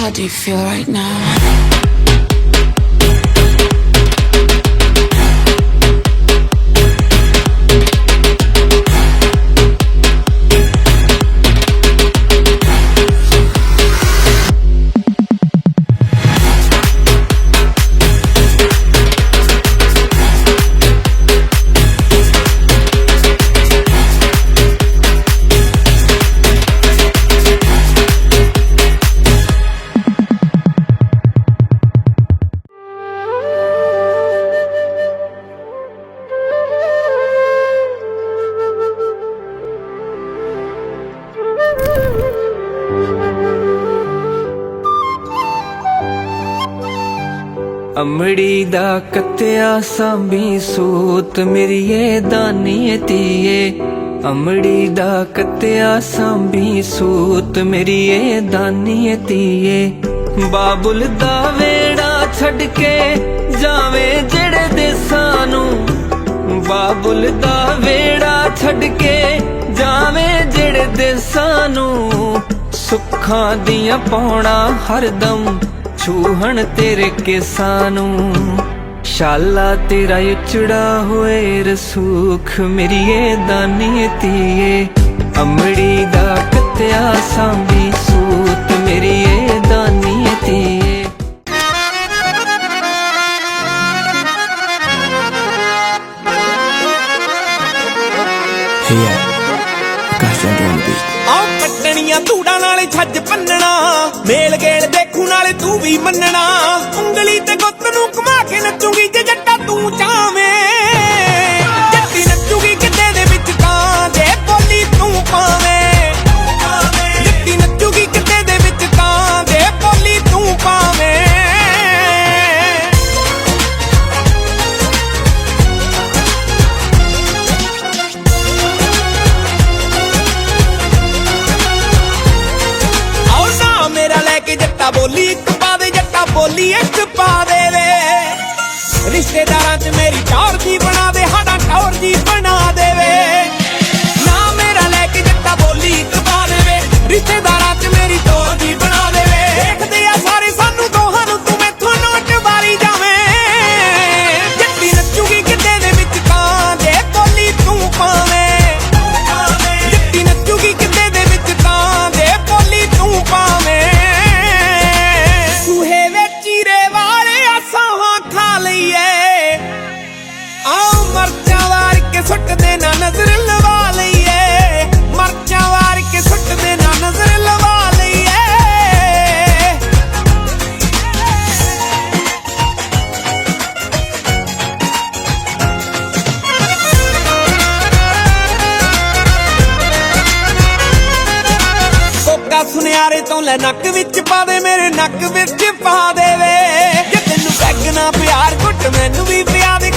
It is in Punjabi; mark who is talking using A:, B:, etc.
A: How do you feel right now?
B: ਅਮੜੀ ਦਾ ਕੱਤਿਆ ਸਾਂਭੀ ਸੂਤ ਮੇਰੀਏ ਦਾਨੀਏ ਧੀਏ। ਅਮੜੀ ਦਾ ਕੱਤਿਆ ਸਾਂਭੀ ਸੂਤ ਮੇਰੀਏ ਦਾਨੀਏ ਧੀਏ। ਬਾਬੁਲ ਦਾ ਵੇੜਾ ਛੱਡ ਕੇ ਜਾਵੇਂ ਜਿਹੜੇ ਦੇਸਾਂ ਨੂੰ। ਬਾਬੁਲ ਦਾ ਵੇੜਾ ਛੱਡ ਕੇ ਜਾਵੇਂ ਜਿਹੜੇ ਦੇਸਾਂ ਨੂੰ। ਸੁੱਖਾਂ ਦੀਆਂ ਪਾਉਣਾ ਹਰਦਮ ਛੂਹਣ ਤੇਰੇ ਕੇਸਾਂ ਨੂੰ। ਸ਼ਾਲਾ ਤੇਰਾ ਉਚੜਾ ਹੋਏ ਰਸੂਖ ਮੇਰੀਏ ਦਾਨੀ ਧੀਏ। ਅਮੜੀ ਦਾ ਕੱਤਿਆ ਸਾਂਭੀ ਸੂਤ ਮੇਰੀਏ ਦਾਨੀ ਧੀਏ।
C: Yeah, Gosh, I'm doing
D: ਆਉ ਕੱਟਣੀਆਂ ਧੂੜਾਂ ਨਾਲੇ ਛੱਜ ਪੰਨਣਾ ਮੇਲ ਗੇਲ ਦੇਖੂ ਨਾਲੇ ਤੂੰ ਵੀ ਮੰਨਣਾ। ਉਂਗਲੀ ਤੇ ਗੁੱਤ ਨੂੰ ਘੁਮਾ ਕੇ ਨੱਚੂਗੀ ਜੱਟਾ ਬੋਲੀ, ਇੱਕ ਪਾ ਦੇ ਜੱਟਾ ਬੋਲੀ, ਇੱਕ ਪਾ ਦੇ ਵੇ। ਰਿਸ਼ਤੇਦਾਰਾਂ 'ਚ ਮੇਰੀ ਟੌਰ ਜੀ ਕੋਕਾ ਤੋਂ ਲੈ ਨੱਕ ਵਿੱਚ ਪਾ ਦੇ, ਮੇਰੇ ਨੱਕ ਵਿੱਚ ਪਾ ਦੇਵੇ। ਜੇ ਤੈਨੂੰ ਪੈਗ ਨਾ ਪਿਆਰ, ਘੁੱਟ ਮੈਨੂੰ ਵੀ ਪਿਆ ਦੇ।